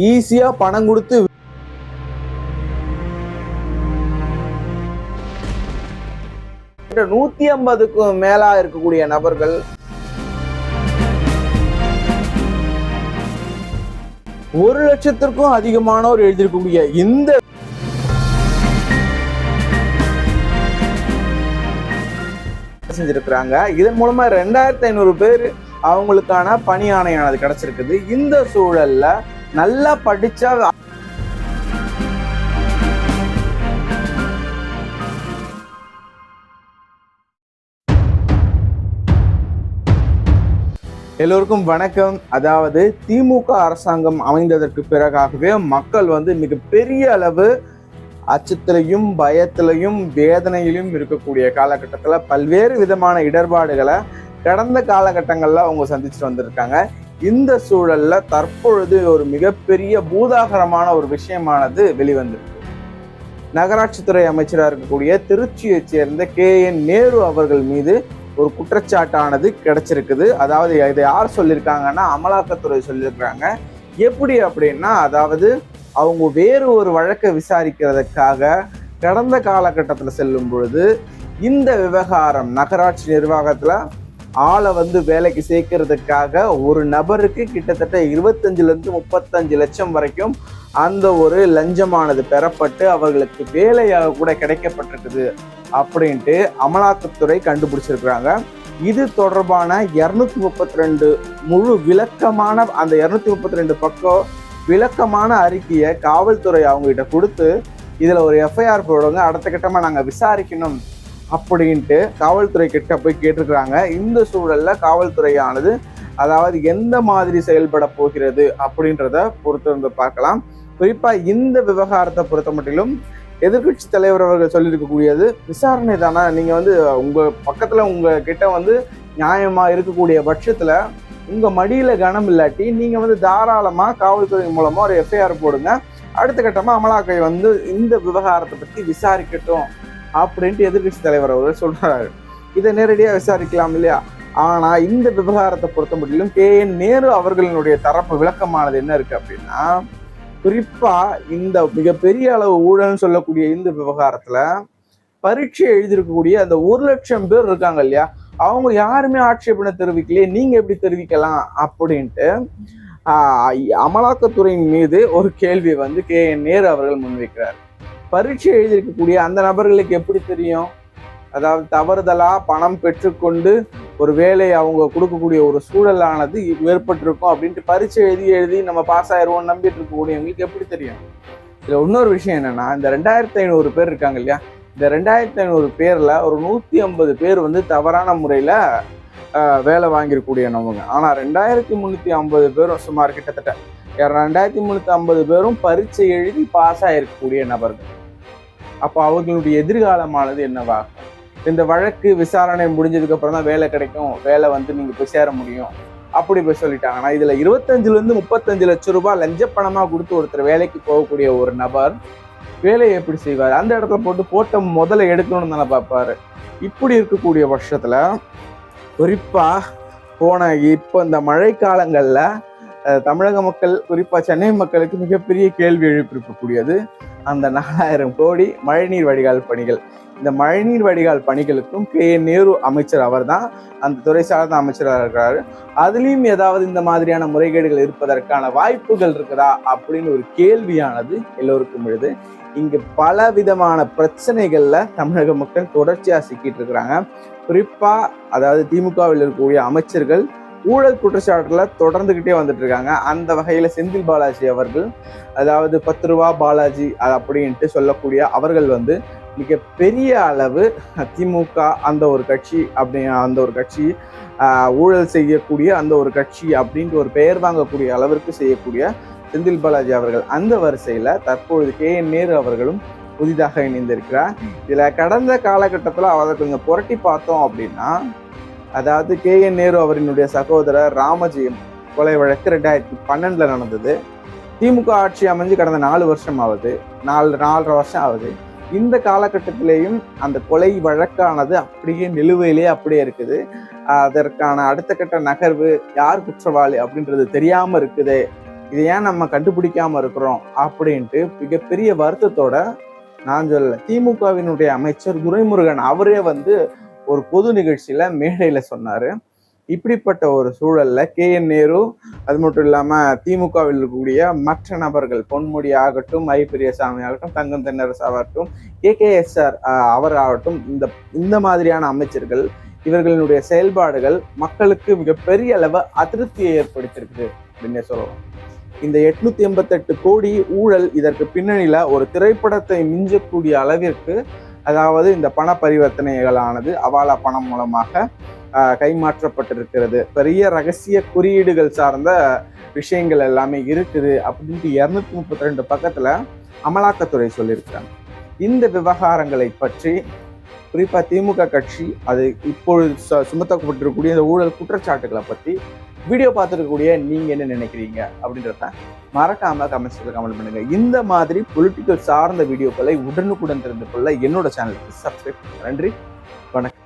ஈஸியா பணம் கொடுத்து நூத்தி ஐம்பதுக்கும் மேலா இருக்கக்கூடிய நபர்கள் ஒரு லட்சத்திற்கும் அதிகமானோர் எழுதியிருக்கக்கூடிய இந்த செஞ்சிருக்கிறாங்க. இதன் மூலமா ரெண்டாயிரத்தி ஐநூறு பேர் அவங்களுக்கான பணி ஆணையானது கிடைச்சிருக்குது. இந்த சூழல்ல நல்லா படிச்சா எல்லோருக்கும் வணக்கம். அதாவது திமுக அரசாங்கம் அமைந்ததற்கு பிறகாகவே மக்கள் வந்து மிகப்பெரிய அளவு அச்சத்திலையும் பயத்திலையும் வேதனையிலும் இருக்கக்கூடிய காலகட்டத்தில் பல்வேறு விதமான இடர்பாடுகளை கடந்த காலகட்டங்களில் அவங்க சந்திச்சுட்டு வந்திருக்காங்க. இந்த சூழல்ல தற்பொழுது ஒரு மிகப்பெரிய பூதாகரமான ஒரு விஷயமானது வெளிவந்திருக்கு. நகராட்சித்துறை அமைச்சராக இருக்கக்கூடிய திருச்சியைச் சேர்ந்த கே என் நேரு அவர்கள் மீது ஒரு குற்றச்சாட்டானது கிடைச்சிருக்குது. அதாவது இதை யார் சொல்லியிருக்காங்கன்னா அமலாக்கத்துறை சொல்லியிருக்கிறாங்க எப்படி அப்படின்னா அதாவது அவங்க வேறு ஒரு வழக்கை விசாரிக்கிறதுக்காக கடந்த காலகட்டத்தில் செல்லும் பொழுது இந்த விவகாரம் நகராட்சி நிர்வாகத்தில் ஆளை வந்து வேலைக்கு சேர்க்கறதுக்காக ஒரு நபருக்கு கிட்டத்தட்ட இருபத்தஞ்சிலேருந்து முப்பத்தஞ்சு லட்சம் வரைக்கும் அந்த ஒரு லஞ்சமானது பெறப்பட்டு அவர்களுக்கு வேலையாக கூட கிடைக்கப்பட்டிருக்குது அப்படின்ட்டு அமலாக்கத்துறை கண்டுபிடிச்சிருக்கிறாங்க. இது தொடர்பான இரநூத்தி முப்பத்தி ரெண்டு முழு விளக்கமான அந்த இரநூத்தி முப்பத்தி ரெண்டு பக்கம் விளக்கமான அறிக்கையை காவல்துறை அவங்ககிட்ட கொடுத்து இதில் ஒரு எஃப்ஐஆர் போடுவாங்க அடுத்த கட்டமாக நாங்கள் விசாரிக்கணும். அப்படின்ட்டு காவல்துறை கிட்ட போய் கேட்டிருக்கிறாங்க. இந்த சூழல்ல காவல்துறையானது அதாவது எந்த மாதிரி செயல்பட போகிறது அப்படின்றத பொறுத்து வந்து பார்க்கலாம். குறிப்பா இந்த விவகாரத்தை பொறுத்த மட்டிலும் எதிர்கட்சி தலைவர் அவர்கள் சொல்லியிருக்கக்கூடியது விசாரணை தானே? நீங்கள் வந்து உங்கள் பக்கத்தில் உங்கள் கிட்ட வந்து நியாயமாக இருக்கக்கூடிய பட்சத்தில் உங்கள் மடியில் கனம் இல்லாட்டி நீங்கள் வந்து தாராளமாக காவல்துறை மூலமாக ஒரு எஃப்ஐஆர் போடுங்க. அடுத்த கட்டமாக அமலாக்கை வந்து இந்த விவகாரத்தை பற்றி விசாரிக்கட்டும். அப்படின்ட்டு எதிர்கட்சி தலைவர் அவர்கள் சொல்றாரு. இதை நேரடியாக விசாரிக்கலாம் இல்லையா? ஆனா இந்த விவகாரத்தை பொறுத்த முடியலும் கே. என். நேரு அவர்களினுடைய தரப்பு விளக்கமானது என்ன இருக்கு அப்படின்னா குறிப்பா இந்த மிகப்பெரிய அளவு ஊழல்னு சொல்லக்கூடிய இந்த விவகாரத்துல பரீட்சை எழுதியிருக்கக்கூடிய அந்த ஒரு லட்சம் பேர் இருக்காங்க இல்லையா? அவங்க யாருமே ஆட்சேபனை தெரிவிக்கலையே நீங்க எப்படி தெரிவிக்கலாம் அப்படின்ட்டு அமலாக்கத்துறையின் மீது ஒரு கேள்வி வந்து கே. என். நேரு அவர்கள் முன்வைக்கிறார். பரீட்சை எழுதியிருக்கக்கூடிய அந்த நபர்களுக்கு எப்படி தெரியும்? அதாவது தவறுதலாக பணம் பெற்றுக்கொண்டு ஒரு வேலையை அவங்க கொடுக்கக்கூடிய ஒரு சூழலானது ஏற்பட்டிருக்கும் அப்படின்ட்டு பரீட்சை எழுதி எழுதி நம்ம பாஸ் ஆயிடுவோம் நம்பிட்டு இருக்கக்கூடியவங்களுக்கு எப்படி தெரியும்? இதில் இன்னொரு விஷயம் என்னென்னா இந்த ரெண்டாயிரத்தி ஐநூறு பேர் இருக்காங்க இல்லையா? இந்த ரெண்டாயிரத்தி ஐநூறு பேரில் ஒரு நூற்றி ஐம்பது பேர் வந்து தவறான முறையில் வேலை வேலை வாங்கியிருக்கூடியவங்க ஆனால் ரெண்டாயிரத்தி முந்நூற்றி ஐம்பது பேரும் சுமார் கிட்டத்தட்ட ரெண்டாயிரத்தி முந்நூற்றி ஐம்பது பேரும் பரீட்சை எழுதி பாஸ் ஆகிருக்கக்கூடிய நபர்கள். அப்போ அவர்களுடைய எதிர்காலமானது என்னவாகும் இந்த வழக்கு விசாரணை முடிஞ்சதுக்கு அப்புறம் தான் வேலை கிடைக்கும். வேலை வந்து நீங்க போய் சேர முடியும். அப்படி போய் சொல்லிட்டாங்கன்னா இதுல இருபத்தஞ்சுல இருந்து முப்பத்தஞ்சு லட்சம் ரூபாய் லஞ்ச பணமா கொடுத்து ஒருத்தர் வேலைக்கு போகக்கூடிய ஒரு நபர் வேலையை எப்படி செய்வார்? அந்த இடத்துல போட்டு போட்ட முதல்ல எடுக்கணும்னு தானே பார்ப்பாரு. இப்படி இருக்கக்கூடிய வருஷத்துல குறிப்பா போன இப்போ இந்த மழை காலங்கள்ல தமிழக மக்கள் குறிப்பாக சென்னை மக்களுக்கு மிகப்பெரிய கேள்வி எழுப்பியிருக்கக்கூடியது அந்த நாலாயிரம் கோடி மழைநீர் வடிகால் பணிகள். இந்த மழைநீர் வடிகால் பணிகளுக்கும் கே. என். நேரு அமைச்சர் அவர்தான் அந்த துறை சார்ந்த அமைச்சராக இருக்கிறாரு அதுலேயும் ஏதாவது இந்த மாதிரியான முறைகேடுகள் இருப்பதற்கான வாய்ப்புகள் இருக்குதா அப்படின்னு ஒரு கேள்வியானது எல்லோருக்கும் எழுது. இங்கு பல விதமான பிரச்சனைகளில் தமிழக மக்கள் தொடர்ச்சியாக சிக்கிட்டு இருக்கிறாங்க. குறிப்பாக அதாவது திமுகவில் இருக்கக்கூடிய அமைச்சர்கள் ஊழல் குற்றச்சாட்டுல தொடர்ந்துகிட்டே வந்துட்டு இருக்காங்க. அந்த வகையில செந்தில் பாலாஜி அவர்கள் அதாவது பத்து ரூபா பாலாஜி அது அப்படின்ட்டு சொல்லக்கூடிய அவர்கள் வந்து மிக பெரிய அளவு திமுக அந்த ஒரு கட்சி அப்படி அந்த ஒரு கட்சி ஊழல் செய்யக்கூடிய அந்த ஒரு கட்சி அப்படின்ட்டு ஒரு பெயர் வாங்கக்கூடிய அளவிற்கு செய்யக்கூடிய செந்தில் பாலாஜி அவர்கள் அந்த வரிசையில தற்பொழுது கே. என். நேரு அவர்களும் புதிதாக இணைந்திருக்கிறார். இதுல கடந்த காலகட்டத்தில் அவரை கொஞ்சம் புரட்டி பார்த்தோம் அப்படின்னா அதாவது கே என் நேரு அவரினுடைய சகோதரர் ராமஜெயம் கொலை வழக்கு ரெண்டாயிரத்தி பன்னெண்டில் நடந்தது. திமுக ஆட்சி அமைஞ்சு கடந்த நாலு வருஷம் ஆகுது நாலு நாலரை வருஷம் ஆகுது இந்த காலகட்டத்திலேயும் அந்த கொலை வழக்கானது அப்படியே நிலுவையிலே அப்படியே இருக்குது. அதற்கான அடுத்த கட்ட நகர்வு யார் குற்றவாளி அப்படின்றது தெரியாமல் இருக்குது. இதை ஏன் நம்ம கண்டுபிடிக்காம இருக்கிறோம் அப்படின்ட்டு மிகப்பெரிய வருத்தத்தோட நான் சொல்ல திமுகவினுடைய அமைச்சர் துரைமுருகன் அவரே வந்து ஒரு பொது நிகழ்ச்சியில மேடையில சொன்னாரு. இப்படிப்பட்ட ஒரு சூழல்ல கே என் நேரு அது மட்டும் இல்லாம திமுகவில் இருக்கக்கூடிய மற்ற நபர்கள் பொன்முடி ஆகட்டும் ஐ பெரியசாமி ஆகட்டும் தங்கம் தென்னரசு ஆகட்டும் கே கே எஸ் ஆர் அவர் ஆகட்டும் இந்த இந்த மாதிரியான அமைச்சர்கள் இவர்களுடைய செயல்பாடுகள் மக்களுக்கு மிகப்பெரிய அளவு அதிருப்தியை ஏற்படுத்தியிருக்குது அப்படின்னே சொல்லலாம். இந்த எட்நூத்தி எண்பத்தெட்டு கோடி ஊழல் இதற்கு பின்னணியில ஒரு திரைப்படத்தை மிஞ்சக்கூடிய அளவிற்கு அதாவது இந்த பண பரிவர்த்தனைகளானது அவாலா பணம் மூலமாக கைமாற்றப்பட்டிருக்கிறது. பெரிய ரகசிய குறியீடுகள் சார்ந்த விஷயங்கள் எல்லாமே இருக்குது அப்படின்ட்டு இரநூத்தி முப்பத்தி ரெண்டு பக்கத்தில் அமலாக்கத்துறை சொல்லியிருக்காங்க. இந்த விவகாரங்களை பற்றி குறிப்பாக திமுக கட்சி அது இப்பொழுது சுமத்தப்பட்டிருக்கக்கூடிய இந்த ஊழல் குற்றச்சாட்டுகளை பற்றி வீடியோ பார்த்துருக்கக்கூடிய நீங்க என்ன நினைக்கிறீங்க அப்படின்றத மறக்காம கமெண்ட்ஸ்ல கமெண்ட் பண்ணுங்க. இந்த மாதிரி பொலிட்டிக்கல் சார்ந்த வீடியோக்களை உடனுக்குடன் தெரிந்து கொள்ள என்னோட சேனலுக்கு சப்ஸ்கிரைப் நன்றி. வணக்கம்.